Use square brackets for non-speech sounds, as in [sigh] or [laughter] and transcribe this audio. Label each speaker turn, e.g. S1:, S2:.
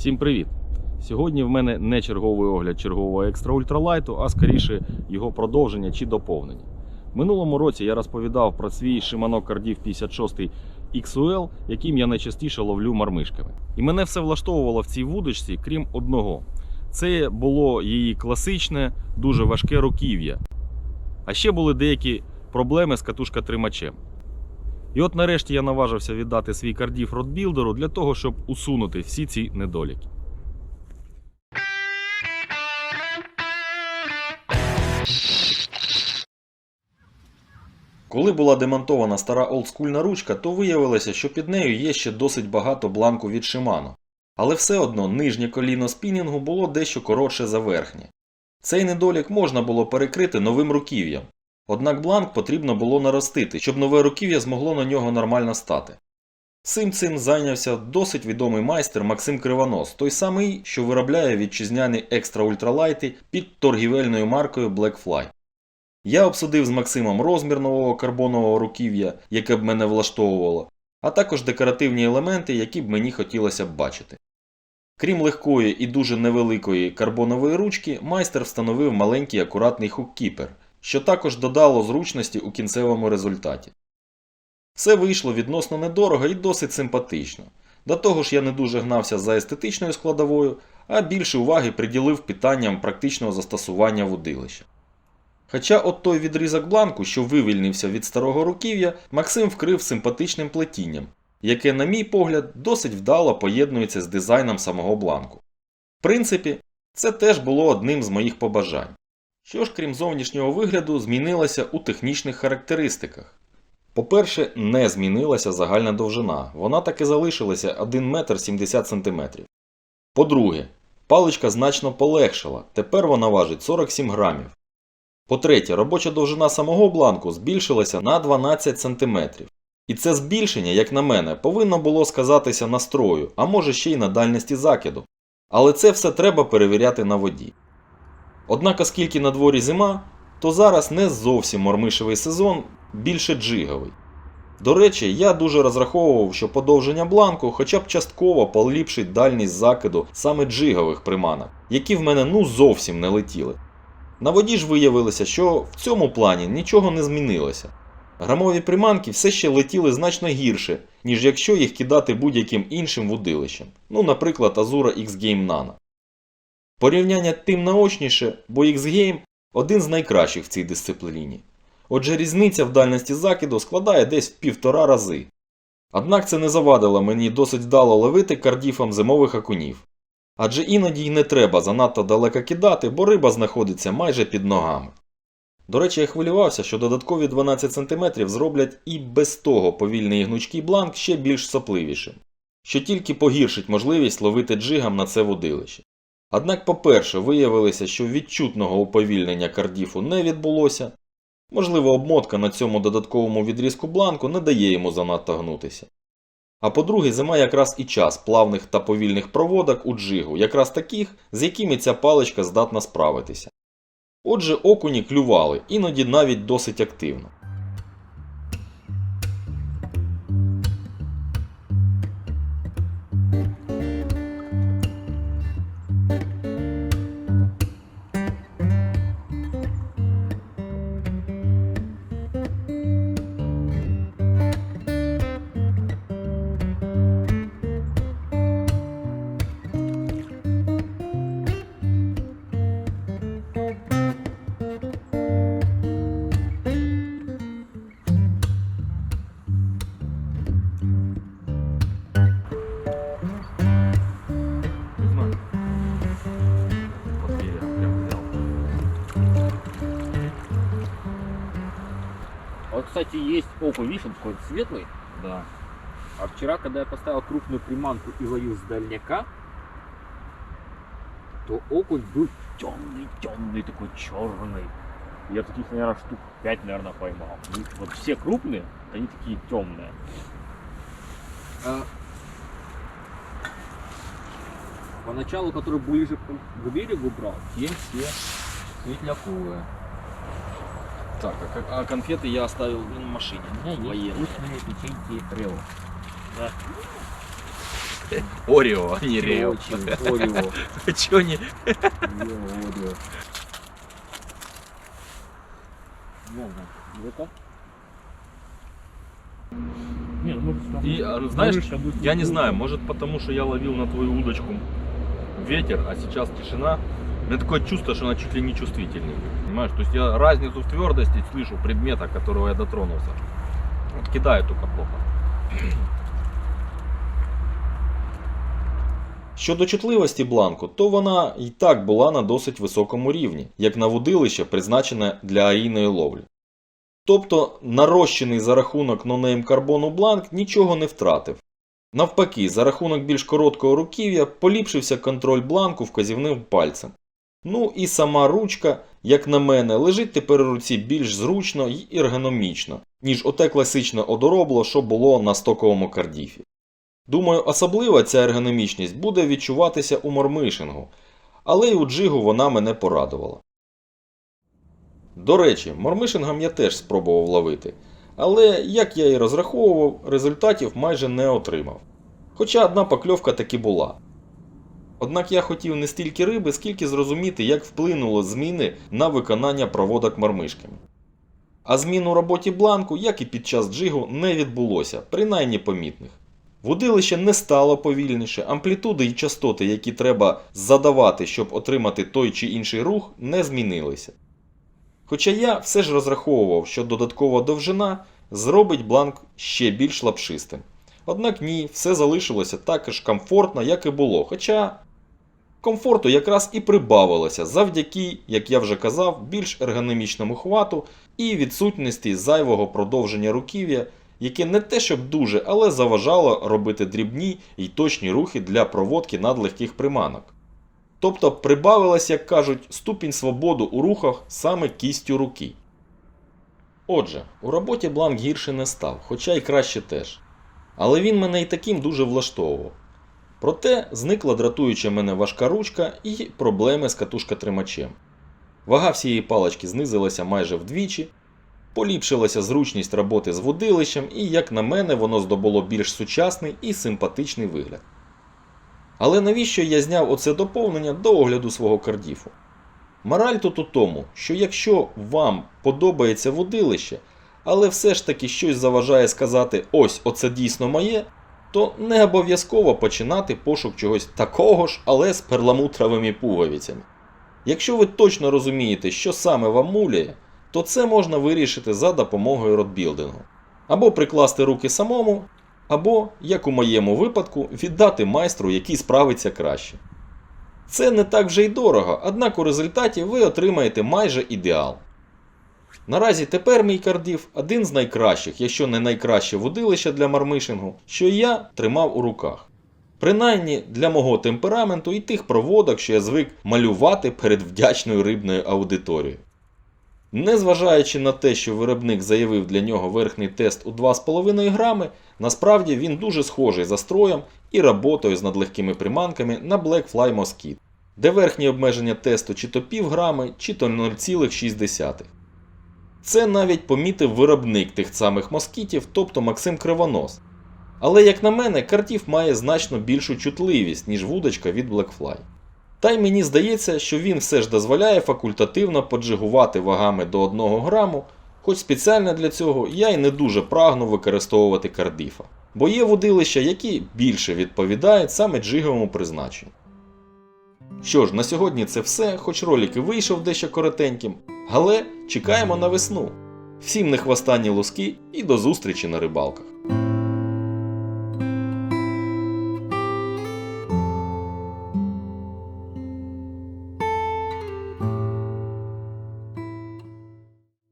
S1: Всім привіт! Сьогодні в мене не черговий огляд чергового екстра ультралайту, а скоріше його продовження чи доповнення. Минулому році я розповідав про свій Shimano Cardiff 56 XUL, яким я найчастіше ловлю мармишками. І мене все влаштовувало в цій вудочці, крім одного. Це було її класичне, дуже важке руків'я. А ще були деякі проблеми з катушка-тримачем. І от нарешті я наважився віддати свій кардіф родбілдеру для того, щоб усунути всі ці недоліки. Коли була демонтована стара олдскульна ручка, то виявилося, що під нею є ще досить багато бланку від Shimano. Але все одно нижнє коліно спінінгу було дещо коротше за верхнє. Цей недолік можна було перекрити новим руків'ям, Однак бланк потрібно було наростити, щоб нове руків'я змогло на нього нормально стати. Цим цим зайнявся досить відомий майстер Максим Кривонос, той самий, що виробляє вітчизняні екстра ультралайти під торгівельною маркою Blackfly. Я обсудив з Максимом розмір нового карбонового руків'я, яке б мене влаштовувало, а також декоративні елементи, які б мені хотілося б бачити. Крім легкої і дуже невеликої карбонової ручки, майстер встановив маленький акуратний хуккіпер, що також додало зручності у кінцевому результаті. Все вийшло відносно недорого і досить симпатично. До того ж я не дуже гнався за естетичною складовою, а більше уваги приділив питанням практичного застосування вудилища. Хоча от той відрізок бланку, що вивільнився від старого руків'я, Максим вкрив симпатичним плетінням, яке, на мій погляд, досить вдало поєднується з дизайном самого бланку. В принципі, це теж було одним з моїх побажань. Що ж, крім зовнішнього вигляду, змінилося у технічних характеристиках. По-перше, не змінилася загальна довжина, вона таки залишилася 1 метр 70 см. По-друге, паличка значно полегшала, тепер вона важить 47 грамів. По-третє, робоча довжина самого бланку збільшилася на 12 см. І це збільшення, як на мене, повинно було сказатися настрою, а може ще й на дальності закиду. Але це все треба перевіряти на воді. Однак, оскільки на дворі зима, то зараз не зовсім мормишевий сезон, більше джиговий. До речі, я дуже розраховував, що подовження бланку хоча б частково поліпшить дальність закиду саме джигових приманок, які в мене ну зовсім не летіли. На воді ж виявилося, що в цьому плані нічого не змінилося. Грамові приманки все ще летіли значно гірше, ніж якщо їх кидати будь-яким іншим вудилищем, ну, наприклад, Azura X-Game Nano. Порівняння тим наочніше, бо X-Game один з найкращих в цій дисципліні. Отже, різниця в дальності закиду складає десь в півтора рази. Однак це не завадило мені досить вдало ловити кардіфом зимових окунів. Адже іноді й не треба занадто далеко кидати, бо риба знаходиться майже під ногами. До речі, я хвилювався, що додаткові 12 см зроблять і без того повільний гнучкий бланк ще більш сопливішим, що тільки погіршить можливість ловити джигам на це водилище. Однак, по-перше, виявилося, що відчутного уповільнення кардіфу не відбулося. Можливо, обмотка на цьому додатковому відрізку бланку не дає йому занадто гнутися. А по-друге, зима якраз і час плавних та повільних проводок у джигу, якраз таких, з якими ця паличка здатна справитися. Отже, окуні клювали, іноді навіть досить активно. Вот,
S2: кстати, есть окунь, видишь, он такой светлый.
S1: Да.
S2: А вчера, когда я поставил крупную приманку и ловил с дальняка, то окунь был темный, темный, такой черный. Я таких, наверное, штук 5, наверное, поймал. Вот все крупные, они такие темные. А поначалу, который ближе к берегу брал, те все светляковые.
S1: Так, а, как- а конфеты я оставил в машине.
S2: У меня есть
S1: Военные.
S2: вкусные печеньки Рео. Да. [laughs]
S1: Орео, а не Рео.
S2: Очень Орео. [laughs]
S1: Чё не...
S2: Орео. Ну может там...
S1: И, а, знаешь,
S2: а
S1: Я не знаю, может потому, что я ловил на твою удочку ветер, а сейчас тишина. Меня такое чувство, что она чуть ли не чувствительная. Понимаешь? То есть я разницу в твердости слышу предмета, которого я дотронулся. Вот кидаю только плохо. Щодо чутливості бланку, то вона і так була на досить високому рівні, як на водилище, призначене для арійної ловлі. Тобто нарощений за рахунок нонейм карбону бланк нічого не втратив. Навпаки, за рахунок більш короткого руків'я поліпшився контроль бланку вказівним пальцем. Ну і сама ручка, як на мене, лежить тепер у руці більш зручно і ергономічно, ніж оте класичне одоробло, що було на стоковому кардіфі. Думаю, особливо ця ергономічність буде відчуватися у мормишингу, але й у джигу вона мене порадувала. До речі, мормишингом я теж спробував ловити, але, як я і розраховував, результатів майже не отримав. Хоча одна покльовка таки була. Однак я хотів не стільки риби, скільки зрозуміти, як вплинуло зміни на виконання проводок мормишками. А змін у роботі бланку, як і під час джигу, не відбулося, принаймні помітних. Водилище не стало повільніше, амплітуди і частоти, які треба задавати, щоб отримати той чи інший рух, не змінилися. Хоча я все ж розраховував, що додаткова довжина зробить бланк ще більш лапшистим. Однак ні, все залишилося так ж комфортно, як і було. Хоча комфорту якраз і прибавилося завдяки, як я вже казав, більш ергономічному хвату і відсутності зайвого продовження руків'я, яке не те щоб дуже, але заважало робити дрібні й точні рухи для проводки надлегких приманок. Тобто прибавилась, як кажуть, ступінь свободу у рухах саме кістю руки. Отже, у роботі бланк гірше не став, хоча й краще теж. Але він мене і таким дуже влаштовував. Проте зникла дратуюча мене важка ручка і проблеми з катушкотримачем. Вага всієї палички знизилася майже вдвічі, поліпшилася зручність роботи з водилищем, і, як на мене, воно здобуло більш сучасний і симпатичний вигляд. Але навіщо я зняв оце доповнення до огляду свого кардіфу? Мораль тут у тому, що якщо вам подобається водилище, але все ж таки щось заважає сказати ось оце дійсно моє, то не обов'язково починати пошук чогось такого ж, але з перламутровими пуговицями. Якщо ви точно розумієте, що саме вам муляє, то це можна вирішити за допомогою родбілдингу. Або прикласти руки самому, або, як у моєму випадку, віддати майстру, який справиться краще. Це не так вже й дорого, однак у результаті ви отримаєте майже ідеал. Наразі тепер мій кардів один з найкращих, якщо не найкраще водилище для мармишингу, що я тримав у руках. Принаймні для мого темпераменту і тих проводок, що я звик малювати перед вдячною рибною аудиторією. Незважаючи на те, що виробник заявив для нього верхній тест у 2,5 грами, насправді він дуже схожий за строєм і роботою з надлегкими приманками на Black Fly Mosquito, де верхні обмеження тесту чи то пів грами, чи то 0,6. Це навіть помітив виробник тих самих москітів, тобто Максим Кривонос. Але, як на мене, картів має значно більшу чутливість, ніж вудочка від Blackfly. Та й мені здається, що він все ж дозволяє факультативно поджигувати вагами до 1 граму, хоч спеціально для цього я й не дуже прагну використовувати кардифа, бо є водилища, які більше відповідають саме джиговому призначенню. Що ж, на сьогодні це все, хоч ролик і вийшов дещо коротеньким, але чекаємо на весну. Всім не хвостанні луски і до зустрічі на рибалках.